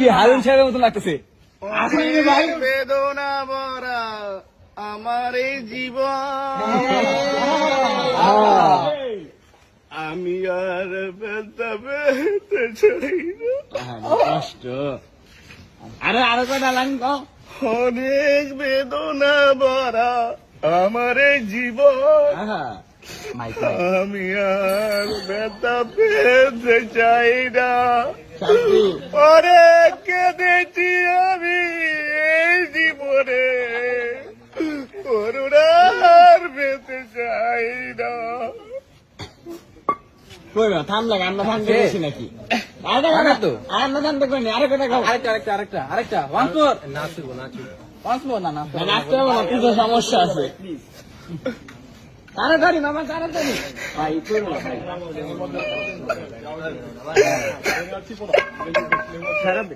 TV Harun সাহেবের মতো লাগতেছে। ভাই। বেদনা ভরা আমার এই জীবন। আমি আর চাই কষ্ট। আরে আরও কয়টা লাইন অনেক বেদনা ভরা আমার এই জীবন। আমি আর ব্যথা পেতে চাই না। অনেক কেঁদেছি আমি এই জীবনে করুণার পেতে চাই না কই না থাম লাগে আমরা থাম দেখেছি নাকি আরে কথা তো আমরা থাম দেখো নি আরে কথা আরেকটা আরেকটা আরেকটা আরেকটা ওয়ান ফোর পাঁচ না না নাচতে হবে না কিছু সমস্যা আছে তাড়াতাড়ি মামা তাড়াতাড়ি। ভাই করো না ভাই। খারাপ